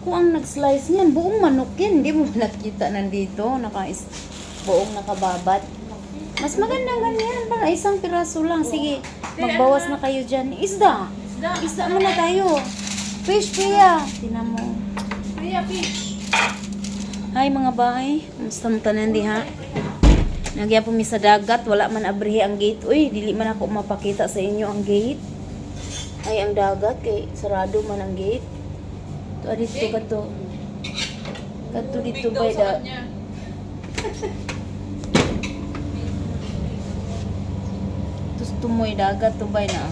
Ako ang nag-slice niyan. Buong manok yan. Hindi mo nakita nandito. Naka buong nakababat. Mas maganda ganyan. Para isang piraso lang. Sige, magbawas na kayo dyan. Isda. Isda muna tayo. Fish, Pia. Tinan mo. Kaya fish. Hi mga bahay. Kamusta mo tanan di ha? Nagya po mi sa dagat, wala man abrihi ang gate. Uy, dili man ako mapakita sa inyo ang gate. Ay ang dagat kay sarado man ang gate. To dito kadto. Kadto dito sa da. Tus tumoy dagat to bay na.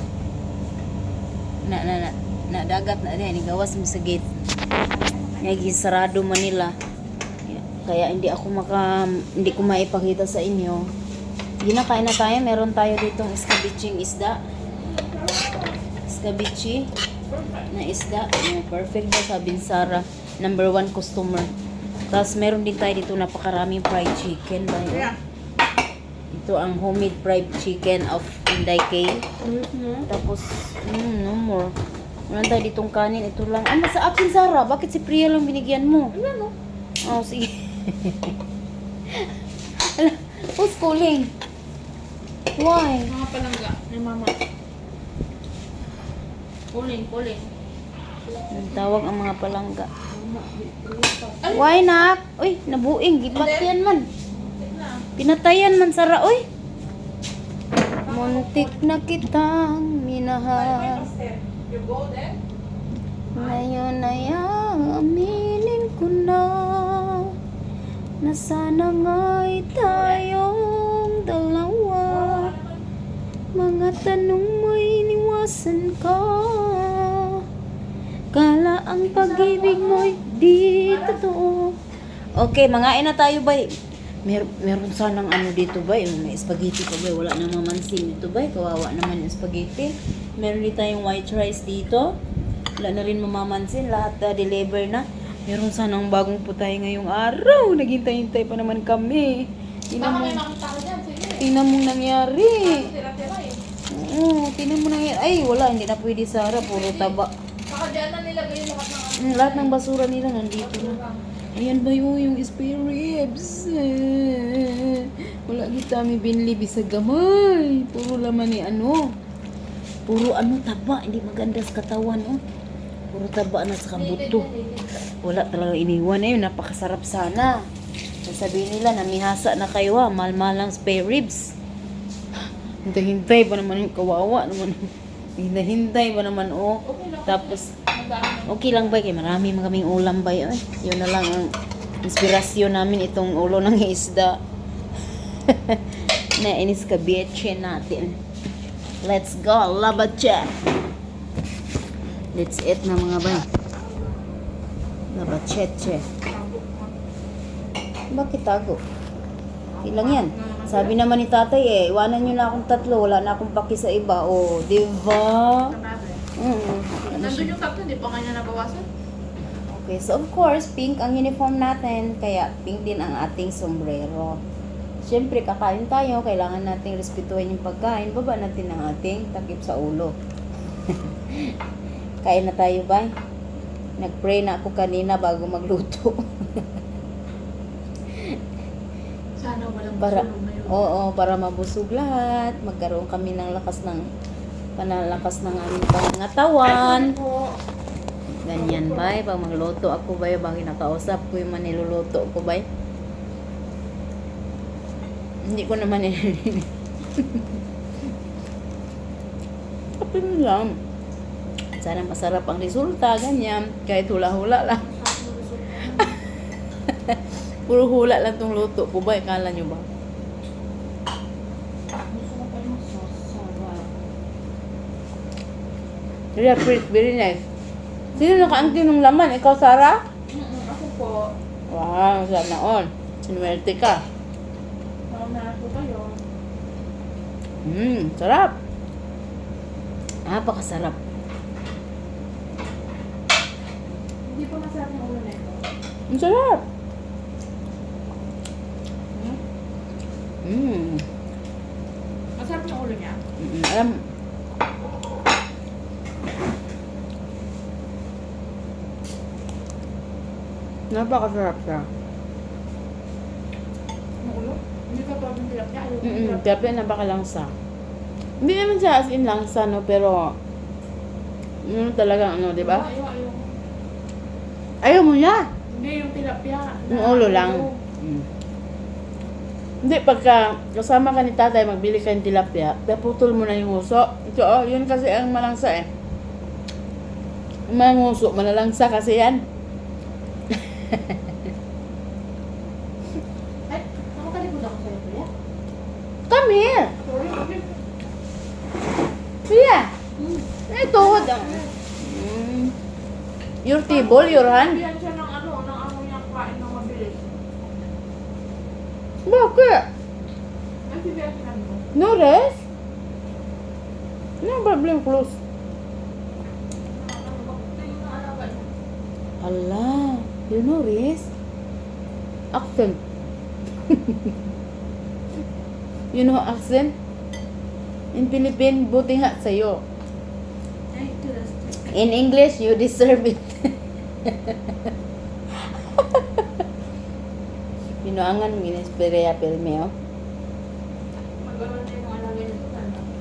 Na na na, na dagat na din gawas mo sa gate. Nga sarado man nila. Kaya hindi ako maka hindi ko maipakita sa inyo. Ginakain na tayo, meron tayo ditong escabeche isda. Escabeche na isda. Yung perfect ba sabi ni Sarah. Number one customer. Tapos meron din tayo dito napakaraming fried chicken. Ba yun? Ito ang homemade fried chicken of Inday K. Tapos, mm, no more. Meron tayo ditong kanin. Ito lang. Ano sa akin, Sarah? Bakit si Priya lang binigyan mo? Ano no? Oh, sige. Ala, who's calling? Why? Mga palangga ni mama. Kuling, kuling. Nagtawag ang mga palangga. Why, nak? Uy, nabuing. Gipat yan man. Pinatayan man, Sarah. Uy. Muntik na kitang minahal. Ngayon ay aminin ko na na sana nga'y tayong dalawa Mga tanong mo iniwasan ka Kala ang pag-ibig mo'y di totoo Okay, mga ina tayo ba? Mer meron sanang ano dito ba? May spaghetti pa ba? Wala na mamansin dito ba? Kawawa naman yung spaghetti. Meron din tayong white rice dito. Wala na rin mamamansin. Lahat na deliver na. Meron sanang bagong putay ngayong araw. Naghintay-hintay pa naman kami. Tingnan mo, tingnan mo nangyari. Eh. Oo, tingnan mo nangyari. Ay, wala. Hindi na pwede Sara. Puro taba. Dyan na nilagay lahat ng ano. Mm, basura nila nandito na. Ayan ba yun, yung spare ribs? Wala kita mi binli sa gamay. Puro laman ni ano. Puro ano taba, hindi maganda sa katawan, oh. Puro taba na sa kabuto. Wala talaga iniwan eh, napakasarap sana. Sasabihin nila, namihasa na kayo ha, mahal-mahal lang spare ribs. Hintay-hintay pa naman yung kawawa naman. Hintay-hintay pa naman, oh. Okay lang. Tapos, Okay lang ba? Kaya marami mga kaming ulam ba yun? Yun na lang ang inspirasyon namin itong ulo ng isda. na iniskabeche natin. Let's go, labache! Let's eat na mga bay. Labacheche. Bakit tago? Ilang yan? Sabi naman ni tatay eh, iwanan nyo na akong tatlo, wala na akong paki sa iba. O, oh, di ba? Mm. Nandun yung tatlo, di pa kanya nabawasan? Okay, so of course, pink ang uniform natin, kaya pink din ang ating sombrero. Siyempre, kakain tayo, kailangan nating respetuhin yung pagkain, baba natin ang ating takip sa ulo. Kain na tayo ba? Nag-pray na ako kanina bago magluto. Sana walang para, ngayon. oo, para mabusog lahat. Magkaroon kami ng lakas ng panalakas ng aming pangangatawan. po. Ganyan ba? Pag magluto ako ba, bang nakausap ko yung maniluluto ko ba? Hindi ko naman nililinis. Kapin lang. Sana masarap ang resulta, ganyan. Kahit hula-hula lang. Puro hula lang tong luto ko ba? Kala nyo ba? Very, very nice. Sino nakaangkin ng laman? Ikaw, Sarah? Mm-mm, Ako po. Wow, sana all. Sinuwerte ka. Mamaya po kayo. Mmm, sarap. Napakasarap. Hindi pa masarap yung ulo na ito. Ang sarap. Mmm. Masarap yung ulo niya. Mm, alam, Napakasarap siya. Ang ulo? Hindi ka pa bilap niya. Ayaw bilap. grabe napakalangsa. Hindi naman siya as in langsa, no? Pero, yun talaga, ano, di ba? Ayaw, ayaw. Ayaw mo niya. Hindi, yung tilapia. Yung ulo lang. Mm. Hindi, pagka kasama ka ni tatay, magbili ka ng tilapia, naputol mo na yung uso. Ito, oh, yun kasi ang malangsa eh. Yung mga nguso, malalangsa kasi yan. Ay, nakatalikod ako sa'yo, kuya. Come here! Sorry, okay. Kuya! Hmm. Ito. Mm. Your table, your hand. Yan siya ng ano, ng ano niya kain ng mabilis. Bakit? No rest? No problem, close. Ala, you know rest? Accent. you know accent? In Philippine, buti nga sa'yo. In English, you deserve it. Pinuangan mo ginisperea filme, oh.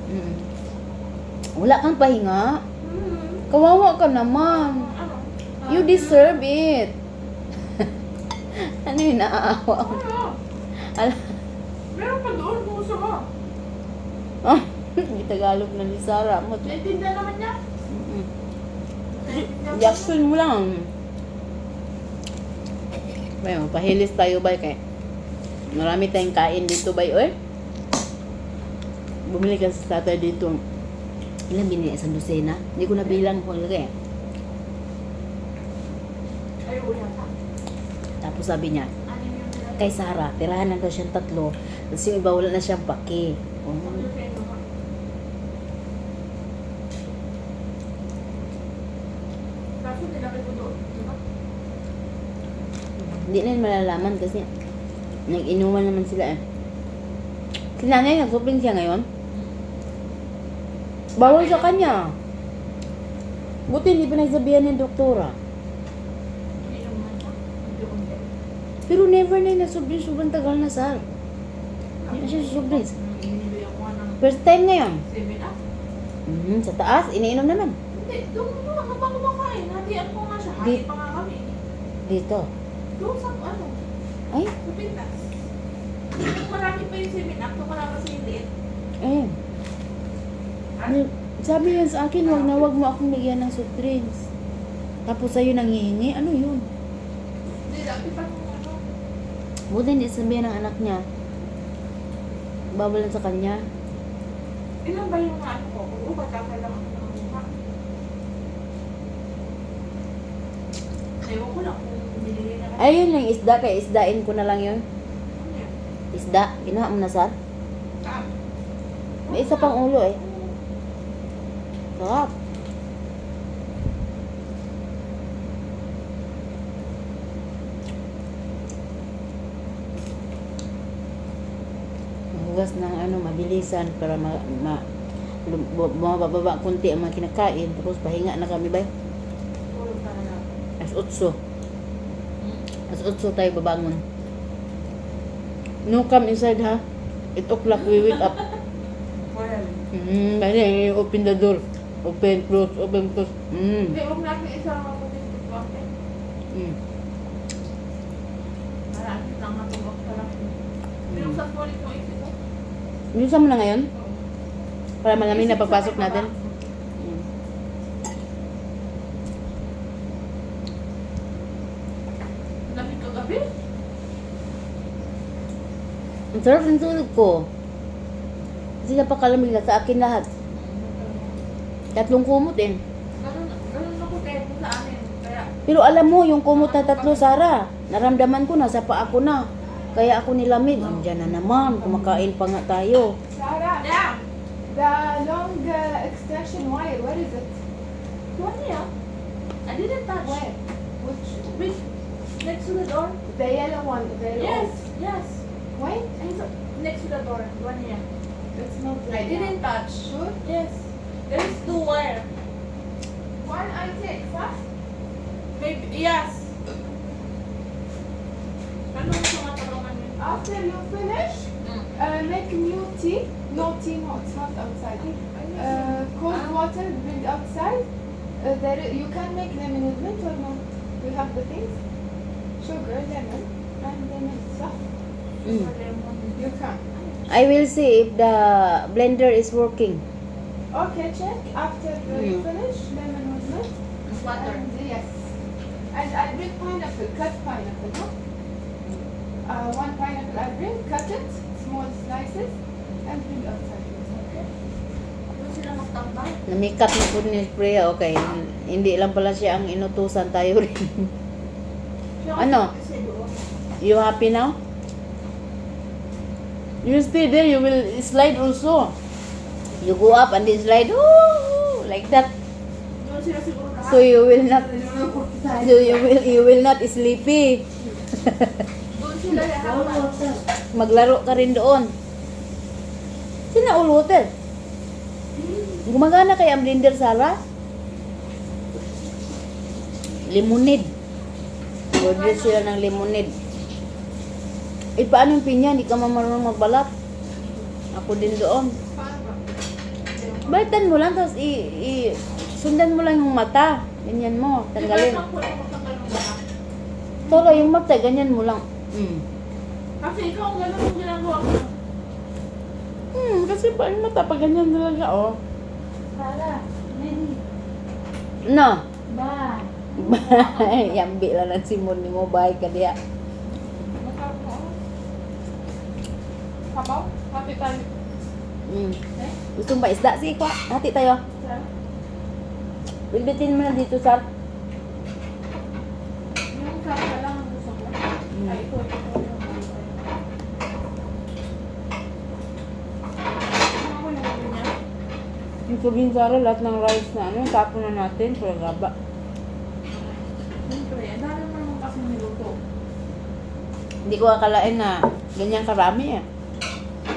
Mm. Wala kang pahinga. Hmm. Kawawa ka naman. Ano? You deserve it. ano yung naaawa? Ano? Ala, Meron pa doon kung gusto mo. oh, may Tagalog na ni Sarah mo. Naiintindihan naman niya. Mm-mm. Jackson mo lang. Bay, mapahilis tayo ba kay marami tayong kain dito bay oy. Bumili ka sa tatay dito. Ilan binili sa dosena? Hindi ko nabilang kung lagay. Tapos sabi niya, kay Sarah, tirahan na daw siyang tatlo. Tapos yung iba wala na siyang paki. Oh. Ano yung peno mo? Kaso nilagay ko doon. Diba? Hindi na yun malalaman kasi nag-inuman naman sila eh. Si nanay, nag-shopping siya ngayon. Bawal sa kanya. Buti hindi pa nagsabihan ng doktora. Pero never na yun nagsobrang sobrang tagal na sir. Hindi na siya ng First time ngayon. 7 up. Mhm, sa taas, iniinom naman. Hindi, doon mo ano ba kumakain? Hatian ko nga siya. Hati pa nga kami. Dito. Doon sa ano? Ay, Sa pintas. Marami pa yung 7 up. Kung wala kasi yung liit. Ha? Ni- Sabi yan sa akin, wag na wag mo akong bigyan ng soft drinks. Tapos sa'yo nangihingi, ano yun? Hindi, dati pa nung ano. Buti hindi sabihan ng anak niya. Bawal lang sa kanya. Ilan ba yung ano ko? Oo, batakay lang ako ng mukha. Ewan ko lang Ayun lang, isda kay isdain ko na lang yun. Isda, kinuha mo na. Ah. May isa pang ulo eh. Sarap. Mahugas ng ano, mabilisan para ma, ma bumababa kunti ang mga kinakain. Tapos pahinga na kami ba? As utso. As utso tayo babangon. No come inside ha. 8 o'clock we wake up. Well. Mm, bali, open the door. Open, close, open, close. Mm. Hindi, huwag natin isang mabuting tiktok eh. Mm. Marami lang natulog ka lang. Binuksan ko ulit yung isip ko. Bilisan mo na ngayon? Para malamig na sa pagpasok natin. baba. Mm. Lamig kagabi. Ang sarap ng tulog ko. Kasi napakalamig na sa akin lahat. Tatlong kumot eh. Pero alam mo, yung kumot na tatlo, Sara, naramdaman ko na sa paa ko na. Kaya ako nilamig. Andiyan na naman, kumakain pa nga tayo. Sarah, yeah. the long uh, extension wire, where is it? What niya? I didn't touch. Where? Which? Which? Next to the door? The yellow one, the Yes, old. yes. Saw, next to the door. One here. it's not I didn't now. touch. Sure? Yes. There is two wire. One I take, fast. Maybe, yes. after you finish, Mm. uh, make new tea. No tea, no, it's not outside. Uh, cold water, bring outside. Uh, there, you can make lemonade mint or not. We have the things. Sugar, lemon, and lemon stuff. Mm. I will see if the blender is working. Okay, check after you Mm. finish lemon mint. Water. And, yes. And I bring pineapple, cut pineapple, huh? Uh, one pineapple I bring, cut it, small slices, and bring outside. Okay? Namikat na po ni Priya. Okay. Hindi lang pala siya ang inutusan tayo rin. Ano? You happy now? You stay there, you will slide also. You go up and then slide. Ooh, like that. So you will not so you will you will not sleepy. Maglaro ka rin doon. Sina all water? Gumagana kay ang blender Sara? Lemonade. Order sila ng lemonade. Eh, paano yung pinya? Hindi ka marunong magbalat. Ako din doon. Balitan mo lang, tapos i, i, sundan mo lang yung mata. Ganyan mo, tanggalin. Ba, Toro, yung mata, ganyan mo lang. Mm. Kasi ikaw ang gano'n yung ginagawa ko. Hmm, kasi pa yung mata, pag ganyan talaga, oh. Mary, No. bye. Yambi lang ng simon ni mo, bye ka diya. Kabaw? Happy tayo. Mm. Gusto mo ba isda? Sige, kwa. Hati tayo. Sarah? Bilbitin mo na dito, Sar. Yung kaya lang ang gusto ko. Mm. Ay, ito, ito, ito. Yung sabihin, Sara, lahat ng rice na ano, tapon na natin, pura gaba. Hindi ko akalain na ganyan karami eh.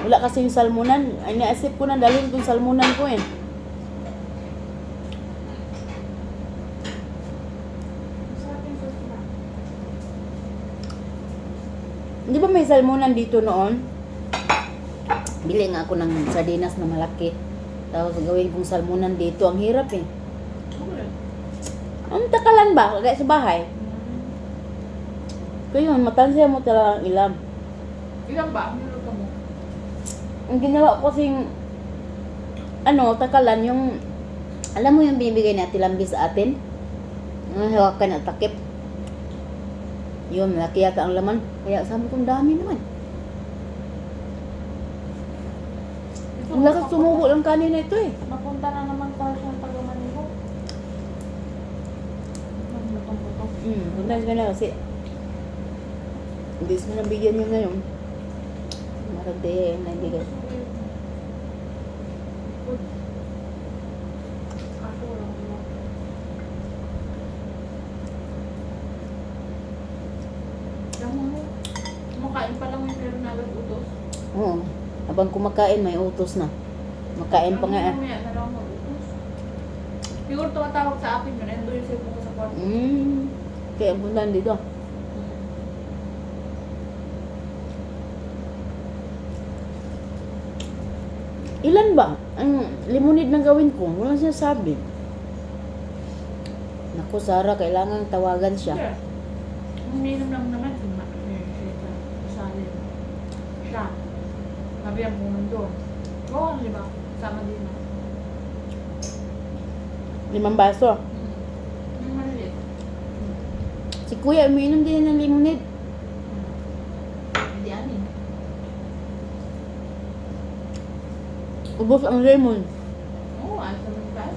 Wala kasi yung salmunan. Ay, naisip ko na dalhin kung salmunan ko eh. Di ba may salmunan dito noon? Bili nga ako ng sardinas na malaki. Tapos gawin kong salmunan dito. Ang hirap eh. Ang takalan ba? Kaya sa bahay. Kaya yun, matansya mo talaga ang ilam. Ilan ba ang ginawa ko kasing, ano, takalan, yung, alam mo yung binibigay na tilambi sa atin? Ang hawakan at takip. Yun, malaki yata ang laman. Kaya sabi ko, ang dami naman. Ang lakas sumubo lang kanina ito eh. Mapunta na naman tayo sa. Maglutong-lutong. Hmm, sometimes ka na kasi, hindi mo nabigyan yun ngayon. Maragde, nabigay. Kaso walang ulo. Alam mo, kumakain pa lang yung pero nalang utos. Oo. Habang kumakain, may utos na. Makain pa nga eh. Mamaya na lang mag-utos. Siguro tumatawag sa akin yun. Ando yung cellphone ko sa kwarto. Hmm. Kaya puntahan dito. Ilan ba ang limonid na gawin ko? Walang sinasabi. Naku, Sara, kailangan tawagan siya. Siya. Uminom lang naman. Siya. Salim. Siya. Sabi ang mundo. Oo, di ba? Sama din na. Limang baso. Yung maliit. Si Kuya, umiinom din ng limonid. Hindi anin. Ubos ang lemon. Oo, ayos naman tayo.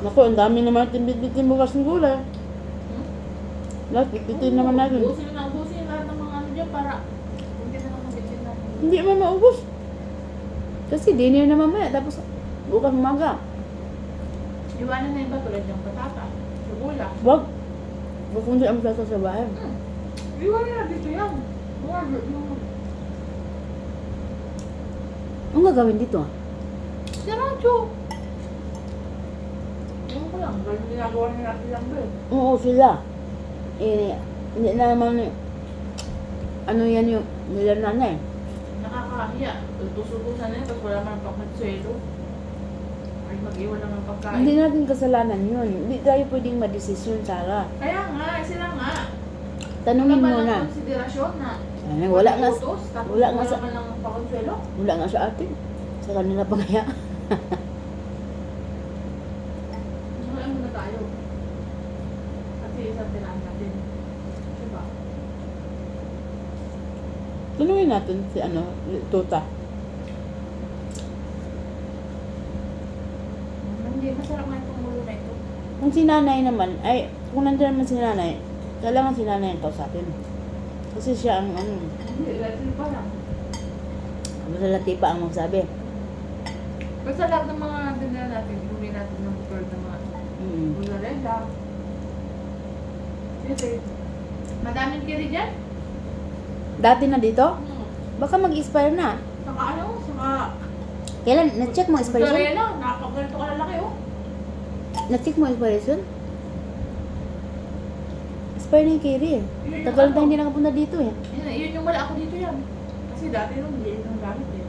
Naku, ang dami naman natin bitbitin bukas ng gulay. Hmm? Lahat bitbitin naman natin. Ubusin na, ubusin lahat ng mga ano dyan para hindi na lang mabitin natin. Hindi man maubos. Kasi dinner na mamaya, tapos bukas umaga. Iwanan na yung ba tulad yung patata. Sibula. Wag. Di ang plato sa bahay. Hmm. Iwanan na dito yan. Mga yung Ang gagawin dito? Si Radyo. Ewan ko lang, ganun ginagawa nila natin lang ba eh. Oo, sila. Eh, hindi na naman, ano yan yung nila nanay. Nakakahiya. Tutusutusan na yun, tapos wala man pang konsuelo. Ay, mag-iwan lang ng pagkain. Hindi natin kasalanan yun. Hindi tayo pwedeng madesisyon, Sarah. Kaya nga, sila nga. Tanungin Wala mo ba na. ng konsiderasyon na Ay, wala nga, Utos, tapos wala wala nga sa- lang ang wala nga sa atin. Sa kanila pa kaya. Wala muna tayo. Kasi isang tinaan natin. Tanungin natin si ano, Tuta. Hindi, masarap nga itong mulo na ito. Kung si nanay naman, ay, kung nandun naman si nanay, kailangan si nanay ang kausapin. Kasi siya ang, ano, Hindi, pa lang. masalati pa ang magsabi. Basta lahat ng mga dinala natin, inuwi natin ng bukol ng mga Mm. bularenda. Kasi, madaming kiri dyan. Dati na dito, Hmm. baka mag-expire na. Saka ano, saka Kailan, na-check mo expiration? Mozzarella, nakakaganito ka lalaki oh. Na-check mo expiration? Expire na yung Kiri eh. Yun Tagal na ano, hindi nakapunta dito eh. Yun, yun yung wala ako dito yan. Kasi dati nung hindi yun ang gamit eh.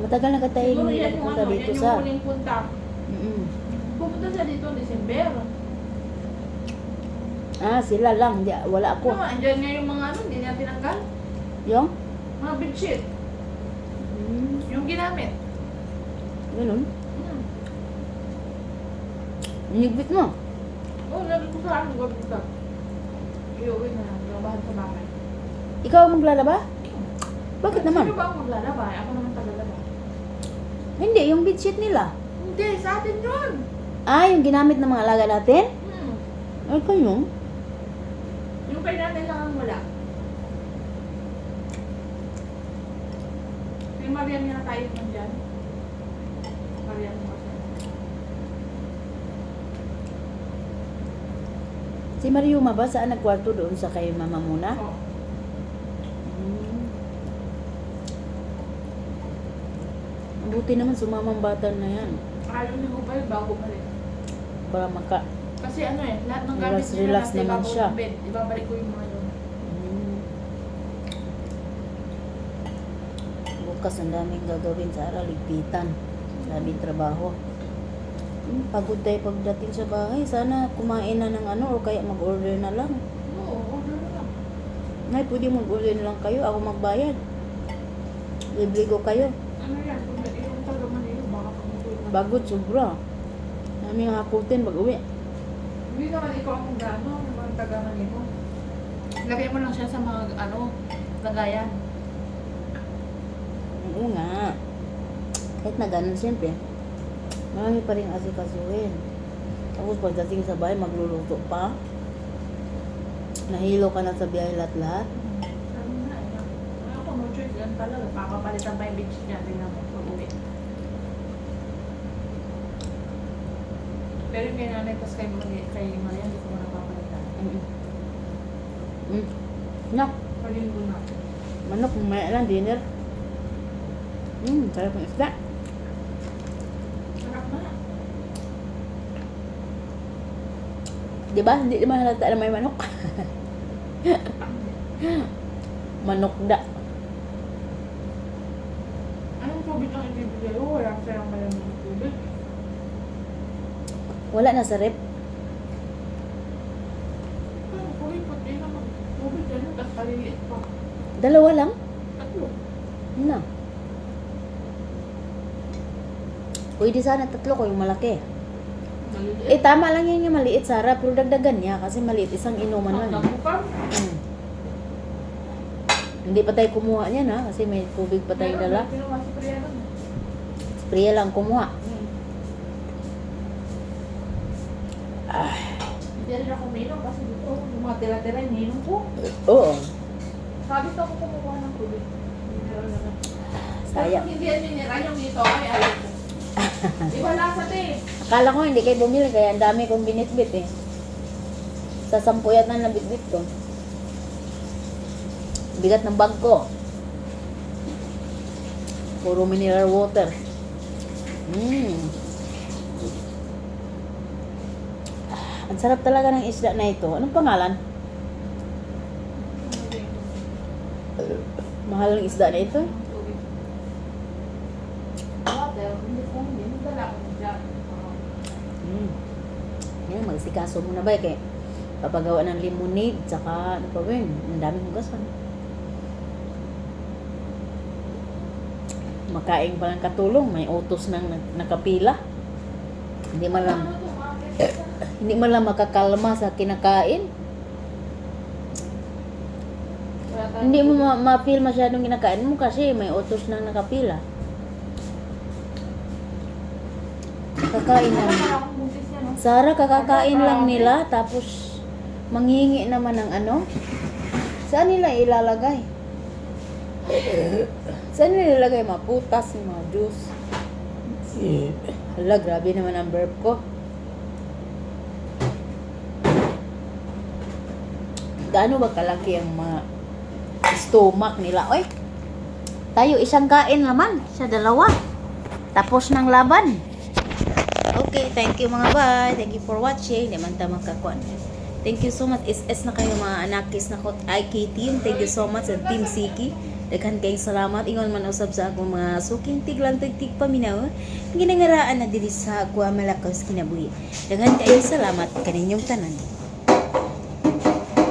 Matagal na ka tayo Siguro hindi yan yung nakapunta ano, dito yan yung sa... huling punta. Mm-mm. Pupunta sa dito December. Ah, sila lang. Hindi, wala ako. Ano, andyan nga yung mga ano, hindi niya tinanggal. Yung? Mga bedsheet. Mm, Yung ginamit. ganun. Hmm. Hinigpit mo. Oo, oh, lagi ko sa akin, wag ko Iuwi na lang, labahan sa bahay. Ikaw ang maglalaba? Bakit naman? Sino ba ang maglalaba? Ako naman tagalaba. Hindi, yung bedsheet nila. Hindi, sa atin yun. Ah, yung ginamit ng mga alaga natin? Hmm. Ay, kayo? Yung kay nanay lang ang wala. Kay Mariam niya tayo man dyan. Mariam mo kasi. Si Mariuma ba? Saan nagkwarto doon sa kay mama muna? Oo. Mm. Mabuti naman sumamang bata na yan. Ayaw ni Hubay bago balik. Para maka... Kasi ano eh, lahat ng gamit Relax, niya relax nasa naman ibabaw siya. ng bed. Ibabalik ko yung mga yun. Mm. Bukas ang daming gagawin sa araw, ligpitan. Daming trabaho. Hmm, pagod tayo pagdating sa bahay. Sana kumain na ng ano o kaya mag-order na lang. Oo, order na lang. Nay, pwede mag-order na lang kayo. Ako magbayad. Libre ko kayo. Ano yan, kung yung taga Manila, baka pag. Bagod, sobra. Namin hakutin pag-uwi. Hindi naman ikaw ang gano, yung mga taga Manila. Lagay mo lang siya sa mga ano, lagayan. Oo nga. Kahit na ganun, siyempre. Marami pa rin asikasuhin. Tapos pagdating sa bahay, magluluto pa. Nahilo ka na sa biyahe lahat-lahat. Ano na, eh. Ako, no choice yan talaga. Papapalitan pa yung beach niya. Tingnan mo, pag-uwi. Pero kay nanay, tas kay, Mari- kay Maria, hindi ko mo napapalitan. Mm. Mm. Nak, Palinggo na. manok, mamaya lang, dinner. Mm, sarap ng isda. Sarap na. Di ba? Hindi naman halata na may manok. manok da. Anong tubig ang ibibigay ko? Wala silang malamig tubig. Wala na sa rep. Dalawa lang? Tatlo. Na. Pwede sana tatlo ko yung malaki. Maliliit. Eh, tama lang yan yung maliit, Sarah. Pero dagdagan niya kasi maliit. Isang inuman lang. Hmm. Hindi pa tayo kumuha niyan ha. Kasi may tubig pa tayong dala. Spray lang kumuha. Hmm. Ah, Hindi rin ako minom kasi dito, yung mga tira-tira, ininom ko. oo. Sabi ko ako kumukuha ng tubig. Mineral na lang. Sayang. Hindi yan mineral yung dito, ay ayaw ko. Iba lasa te. Akala ko hindi kayo bumili kaya ang dami kong binitbit eh. Sa sampu yata na bitbit ko. Bigat ng bag ko. Puro mineral water. Mm. Ang sarap talaga ng isda na ito. Anong pangalan? Mahal ng isda na ito. Mm. Ngayon, magsikaso muna ba? Kaya papagawa ng lemonade, tsaka ano pa ba yun? Ang daming hugasan. Makain pa ng katulong, may utos nang nakapila. Hindi man lang hindi man lang makakalma sa kinakain. Hindi mo ma- ma-feel masyadong kinakain mo kasi may utos nang nakapila. Kakain lang. Sara, kakakain lang nila tapos manghingi naman ng ano? Saan nila ilalagay? Saan nila ilalagay mga putas, mga juice? Hala, grabe naman ang burp ko. Gaano ba kalaki ang mga stomach nila? Oy, tayo isang kain naman, sa dalawa. Tapos ng laban. Okay, thank you mga bye. Thank you for watching. Di man ta makakuan. Thank you so much. SS na kayo mga anakis na ko IK team. Thank you so much sa Team Siki. Daghan kayong salamat. Ingon man usab sa akong mga suking tiglan tig paminaw. Ginangaraan na diri sa ako malakaw kinabuhi. Daghan kayong salamat kaninyong tanan.